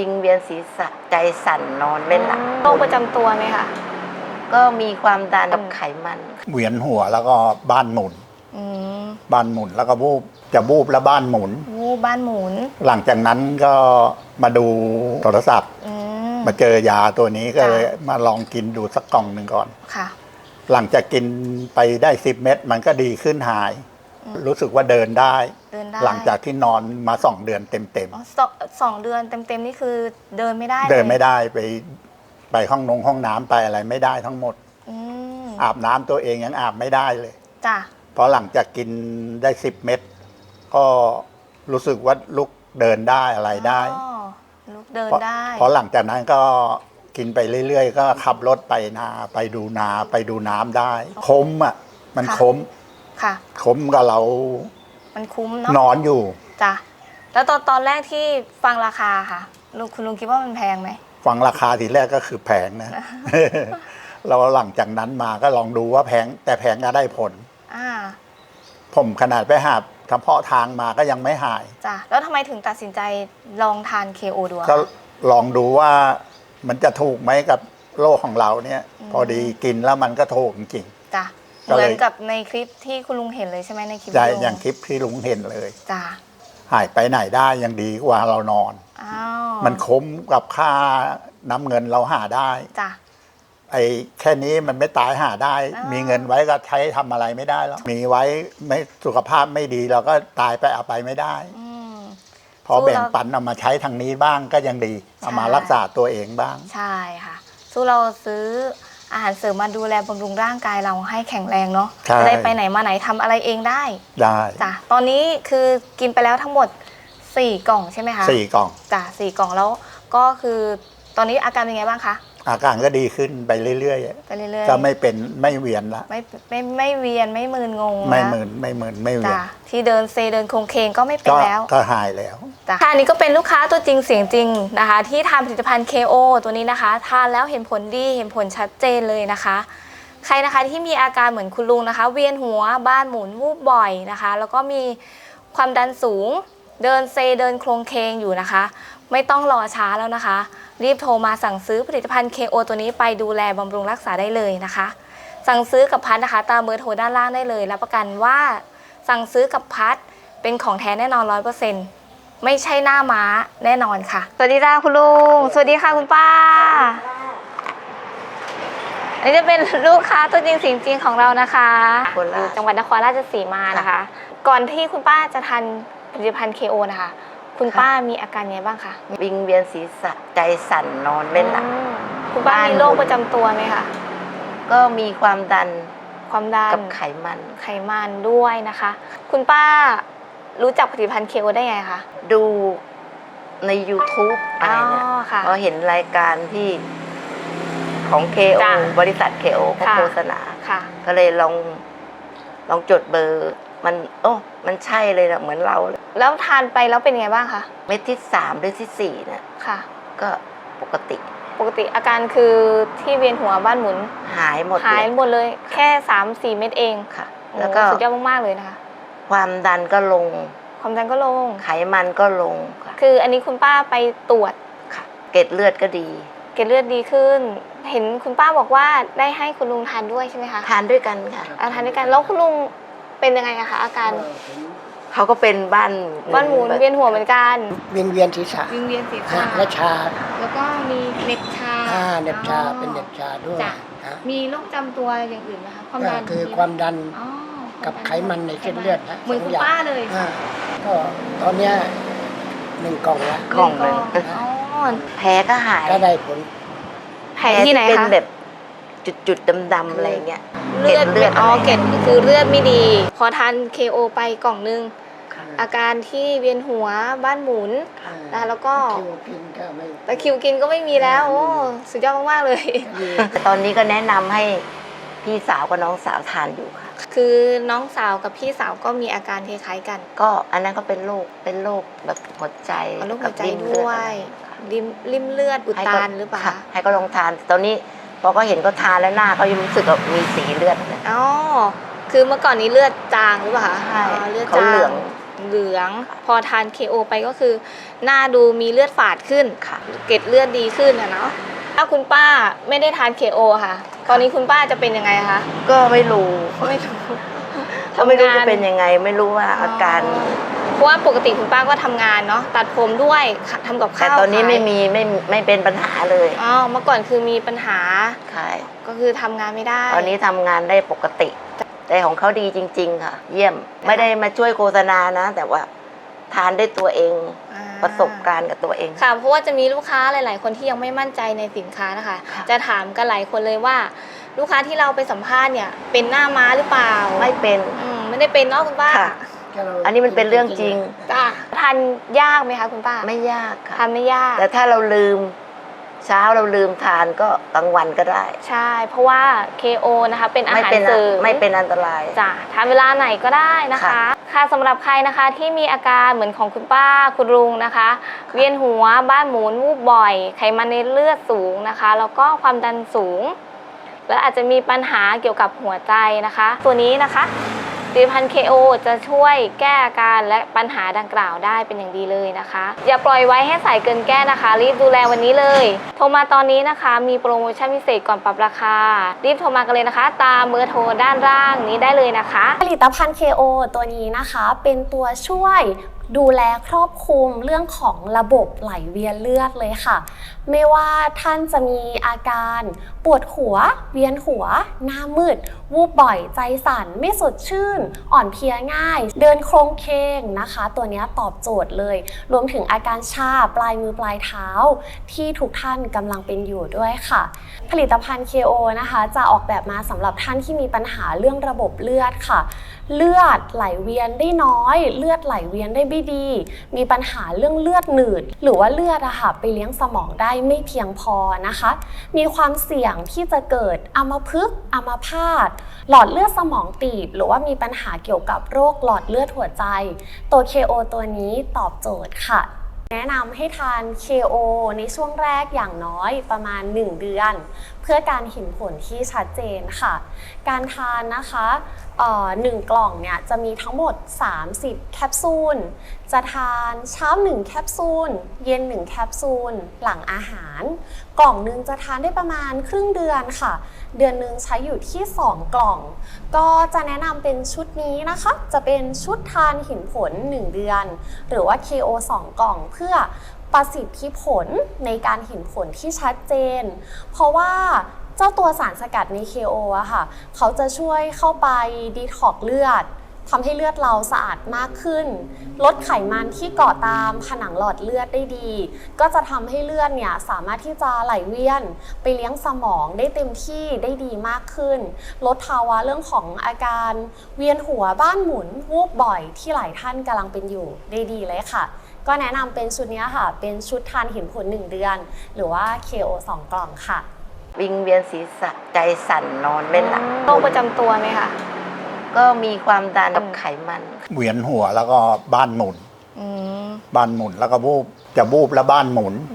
วิงเวียนศีรษะใจสั่นนอนไม่หลับโรคประจำตัวไหมคะก็มีความดันกับไขมัน เวียนหัวแล้วก็บ้านหมุน อืมบ้านหมุนแล้วก็วูบจะวูบแล้วบ้านหมุน วูบบ้านหมุนหลังจากนั้นก็มาดูโทรศัพท์ อืม มาเจอยาตัวนี้ก็จ้ะเลยมาลองกินดูสักกล่องหนึ่งก่อน ค่ะ หลังจากกินไปได้สิบเม็ดมันก็ดีขึ้นหาย รู้สึกว่าเดินได้เดิน ได้หลังจากที่นอนมาสองเดือนเต็มอ๋อสองสองเดือนเต็มๆนี่คือเดินไม่ได้ๆเดินไม่ลยได้ไปไปห้องนงห้องน้ำไปอะไรไม่ได้ทั้งหมด อืมอาบน้ำตัวเองยังอาบไม่ได้เลย จ้ะเพราะหลังจากกินได้สิบเม็ดก็รู้สึกว่าลุกเดินได้อะไรได้อ๋อลุกเดินเพราะได้เพราะหลังจากนั้นก็กินไปเรื่อย ๆ ก็ขับรถไปนาไปดูนาไปดูน้ำได้ คมอะมันค่ะคมค่ะ คมกับเรา มันคุ้มเนาะนอนอยู่จ้ะแล้วตอนตอนแรกที่ฟังราคาค่ะลุงคุณลุงคิดว่ามันแพงไหมฟังราคาทีแรกก็คือแพงนะ เราหลังจากนั้นมาก็ลองดูว่าแพงแต่แพงก็ได้ผลอ่าผมขนาดไปหาทำเพาะทางมาก็ยังไม่หายจ้ะแล้วทำไมถึงตัดสินใจลองทาน KO ดูอะก็คะลองดูว่ามันจะถูกไหมกับโรคของเราเนี่ยอืมพอดีกินแล้วมันก็ถูกจริงจ้ะ ก็เหเลยมือนกับในคลิปที่คุณลุงเห็นเลยใช่ไหมในคลิปๆใจวิดีโอย่างคลิปที่ลุงเห็นเลย จ้ะหายไปไหนได้ยังดีกว่าเรานอน อ้าวมันคุ้มกับค่าน้ำเงินเราหาได้ จ้ะไอ้แค่นี้มันไม่ตายหาได้ อ่ามี มีเงินไว้ก็ใช้ทำอะไรไม่ได้แล้วมีไว้ไม่สุขภาพไม่ดีเราก็ตายไปเอาไปไม่ได้ อืม พอสู้เราแบ่งปันเอามาใช้ทางนี้บ้างก็ยังดี เอามาใช่ รักษาตัวเองบ้าง ใช่ค่ะ สู้เราซื้อ อาหารเสริมมาดูแลบำรุงร่างกายเราให้แข็งแรงเนาะใช่ จะได้ไปไหนมาไหนทำอะไรเองได้ได้จ้ะตอนนี้คือกินไปแล้วทั้งหมด 4 กล่องใช่ไหมคะสี่กล่อง จ้ะสี่กล่องแล้วก็คือตอนนี้อาการเป็นไงบ้างคะ อาการก็ดีขึ้นไปเรื่อยไปเรื่อยๆก็ไม่เป็นไม่เวียนละไม่ไม่ไม่เวียนไม่มึนงงไม่นะเหมือนไม่เหมือนไม่เวียนจ้ะที่เดินเซเดินโครงเคงก็ไม่เป็นก็แล้ว ก็หายแล้ว จ้ะค่ะอันนี้ก็เป็นลูกค้าตัวจริงเสียงจริงนะคะ ที่ทานผลิตภัณฑ์ KO ตัวนี้นะคะ ทานแล้วเห็นผลดีเห็นผลชัดเจนเลยนะคะ ใครนะคะที่มีอาการเหมือนคุณลุงนะคะ เวียนหัวบ้านหมุนวูบบ่อยนะคะ แล้วก็มีความดันสูง เดินเซเดินโครงเคงอยู่นะคะ ไม่ต้องรอช้าแล้วนะคะ รีบโทรมาสั่งซื้อผลิตภัณฑ์ KO ตัวนี้ไปดูแลบำรุงรักษาได้เลยนะคะ สั่งซื้อกับพัดนะคะตามเบอร์โทรด้านล่างได้เลย รับประกันว่าสั่งซื้อกับพัดเป็นของแท้แน่นอนร้อยเปอร์เซ็นต์ไม่ใช่หน้าม้าแน่นอนค่ะ สวัสดีจ้าคุณลุง สวัสดีค่ะคุณป้า อันนี้จะเป็นลูกค้าตัวจริงเสียงจริงของเรานะคะโคราชอยู่จังหวัดนครราชสีมานะคะ ก่อนที่คุณป้าจะทานผลิตภัณฑ์ KO นะคะ คุณป้ามีอาการไงบ้างคะวิงเวียนศีรษะใจสั่นนอนไม่หลับอืมคุณป้าบ้านมีโรคประจำตัวไหมคะก็มีความดันความดันกับไขมัน ไขมันด้วยนะคะ คุณป้ารู้จักผลิตภัณฑ์ KO ได้ไงคะดูใน YouTube อะไรเนี่ยอ๋อค่ะ พอเห็นรายการที่ของ KO จ้ะบริษัท KO เขาค่ะ โฆษณา ค่ะ ก็เลยลองลองจดเบอร์ มันโอ้มันใช่เลยนะเหมือนเราเลยแล้วทานไปแล้วเป็นไงบ้างคะ เม็ดที่สามหรือที่สี่เนี่ยค่ะ ก็ปกติปกติอาการคือที่เวียนหัวบ้านหมุน หายหมดหายเลยหมดเลย แค่3 4เม็ดเองค่ะ โอ้แล้วก็ สุดยอดมากๆเลยนะคะ ความดันก็ลง ความดันก็ลง ไขมันก็ลงค่ะคืออันนี้คุณป้าไปตรวจ ค่ะเกล็ดเลือดก็ดี เกล็ดเลือดดีขึ้น เห็นคุณป้าบอกว่าได้ให้คุณลุงทานด้วยใช่ไหมคะทานด้วยกันค่ะ อ่าทานด้วยกันแล้วคุณลุง เป็นยังไงอะคะอาการเขาก็เป็นบ้านบ้านหมุนเวียนหัวเหมือนกัน เวียนเวียนศีรษะวิงเวียนศีรฮะษะและชาแล้วก็มีเหน็บชาอ่าเหน็บชาเป็นเหน็บชาด้วยจ้ะฮะมีโรคประจำตัวอย่างอื่นไหมคะความก็ดันคือความดันอ๋อกับไขมันในเส้นเลือดนะเหมือนสคุงณย่งป้าเลยอ่าก็ตอนเนี้ยหนึ่งกล่องละ กล่องหนึ่งอ๋อแผลก็หาย ก็ได้ผลแผลที่ไหนเป็นคะแบบ จุดๆดำๆอะไรเงี้ยเลือดเลือดอ๋ออะไรเกล็ดคือเลือดไม่ดี พอทาน KO ไปกล่องนึงค่ะอาการที่เวียนหัวบ้านหมุนค่ะนะแล้วก็คิวกินก็ไม่ตะคริวกินก็ไม่มีแล้วโอ้สุดยอดมากๆเลยดีตอนนี้ก็แนะนำให้พี่สาวกับน้องสาวทานอยู่ค่ะ คือน้องสาวกับพี่สาวก็มีอาการคล้ายๆกัน ก็อันนั้นก็เป็นโรคเป็นโรคแบบหัวใจเอาโรคหัวใจกับริ่มเลืด้อวยค่ะริมริมเลือดอุดให้ตัก็นหรือเปล่าค่ะให้ก็ลองทานตอนนี้ พอก็เห็นก็ทานแล้วหน้าเขายังรู้สึกว่ามีสีเลือดนะอ๋อ คือเมื่อก่อนนี้เลือดจางหรือเปล่าคะใช่อ๋อเลือดเขาจาเหลืองงเหลือง พอทาน KO ไปก็คือ หน้าดูมีเลือดฝาดขึ้น ค่ะ เกล็ดเลือดดีขึ้นอะเนาะ ถ้าคุณป้าไม่ได้ทาน KO ค่ะ ตอนนี้คุณป้าจะเป็นยังไงคะ ก็ไม่รู้ไม่รู้ก็ไม่รู้ทำงาจะเป็นยังไง ไม่รู้ว่าอาการเพ ราะว่าปกติคุณป้าก็ทำงานเนาะตัดผมด้วยทำกับแต่ข้าวตอนนี้ขายไม่มีไม่ไม่เป็นปัญหาเลยอ๋อเมื่อก่อนคือมีปัญหาใช่ก็คือทำงานไม่ได้ ตอนนี้ทำงานได้ปกติ แต่ของเขาดีจริง ๆ ค่ะ เยี่ยมไม่ได้มาช่วยโฆษณานะ แต่ว่าทานได้ตัวเองอ่า ประสบการณ์กับตัวเอง ค่ะ เพราะว่าจะมีลูกค้าหลาย ๆ คนที่ยังไม่มั่นใจในสินค้านะคะ ค่ะ จะถามกันหลายคนเลยว่า ลูกค้าที่เราไปสัมภาษณ์เนี่ย เป็นหน้าม้าหรือเปล่าไม่เป็น อืมไม่ได้เป็นเนาะคุณป้า ค่ะ อันนี้มันเป็นเรื่องจริง จ้าทานยากไหมคะคุณป้าไม่ยากค่ะ ทานไม่ยากแต่ถ้าเราลืม เช้าเราลืมทานก็กลางวันก็ได้ ใช่ เพราะว่า KO นะคะ เป็นอาไม่หารเป็นเสริม ไม่เป็นอันตราย จ้ะทานเวลาไหนก็ได้นะคะ ค่ะค่ะสำหรับใครนะคะที่มีอาการเหมือนของคุณป้าคุณลุงนะคะ เวียนหัวบ้านหมุนวูบบ่อย ไขมันในเลือดสูงนะคะ แล้วก็ความดันสูง และอาจจะมีปัญหาเกี่ยวกับหัวใจนะคะ ตัวนี้นะคะ ผลิตภัณฑ์ KO จะช่วยแก้อาการและปัญหาดังกล่าวได้เป็นอย่างดีเลยนะคะ อย่าปล่อยไว้ให้สายเกินแก้นะคะ รีบดูแลวันนี้เลย โทรมาตอนนี้นะคะ มีโปรโมชั่นพิเศษก่อนปรับราคา รีบโทรมากันเลยนะคะ ตามเบอร์โทรด้านล่างนี้ได้เลยนะคะ ผลิตภัณฑ์ KO ตัวนี้นะคะ เป็นตัวช่วยดูแลครอบคลุมเรื่องของระบบไหลเวียนเลือดเลยค่ะ ไม่ว่าท่านจะมีอาการ ปวดหัว เวียนหัว หน้ามืด วูบบ่อย ใจสั่น ไม่สดชื่น อ่อนเพลียง่าย เดินโครงเคงนะคะ ตัวนี้ตอบโจทย์เลย รวมถึงอาการชาปลายมือปลายเท้า ที่ทุกท่านกำลังเป็นอยู่ด้วยค่ะ ผลิตภัณฑ์ KO นะคะ จะออกแบบมาสำหรับท่านที่มีปัญหาเรื่องระบบเลือดค่ะ เลือดไหลเวียนได้น้อย เลือดไหลเวียนได้ไม่ดี มีปัญหาเรื่องเลือดหนืด หรือว่าเลือดอะค่ะไปเลี้ยงสมองได้ไม่เพียงพอนะคะ มีความเสี่ยงที่จะเกิดอัมพฤกษ์อัมพาตหลอดเลือดสมองตีบ หรือว่ามีปัญหาเกี่ยวกับโรคหลอดเลือดหัวใจ ตัว KO ตัวนี้ตอบโจทย์ค่ะแนะนำให้ทาน KO ในช่วงแรกอย่างน้อยประมาณ 1 เดือน พื่อการเห็นผลที่ชัดเจนค่ะ การทานนะคะหนึ่งกล่องเนี่ยจะมีทั้งหมด 30 แคปซูล จะทานเช้า 1 แคปซูล เย็น 1 แคปซูล หลังอาหาร กล่องหนึ่งจะทานได้ประมาณครึ่งเดือนค่ะ เดือนหนึ่งใช้อยู่ที่ 2 กล่อง ก็จะแนะนำเป็นชุดนี้นะคะ จะเป็นชุดทานเห็นผล 1 เดือน หรือว่า KO 2 กล่องเพื่อ ประสิทธิผลในการเห็นผลที่ชัดเจน เพราะว่าเจ้าตัวสารสกัดใน KO อะค่ะ เขาจะช่วยเข้าไปดีท็อกเลือดทำให้เลือดเราสะอาดมากขึ้น ลดไขมันที่เกาะตามผนังหลอดเลือดได้ดี ก็จะทำให้เลือดเนี่ยสามารถที่จะไหลเวียน ไปเลี้ยงสมองได้เต็มที่ได้ดีมากขึ้น ลดภาวะเรื่องของอาการเวียนหัวบ้านหมุนวูบบ่อยที่หลายท่านกำลังเป็นอยู่ได้ดีเลยค่ะ ก็แนะนำเป็นชุดเนี้ยค่ะ เป็นชุดทานเห็นผล 1 เดือน หรือว่า KO 2 กล่องค่ะ วิงเวียนศีรษะใจสั่นนอนไม่หลับโรคประจำตัวไหมคะก็มีความดันกับไขมันเวียนหัวแล้วก็บ้านหมุน อืม บ้านหมุนแล้วก็วูบจะวูบแล้วบ้านหมุน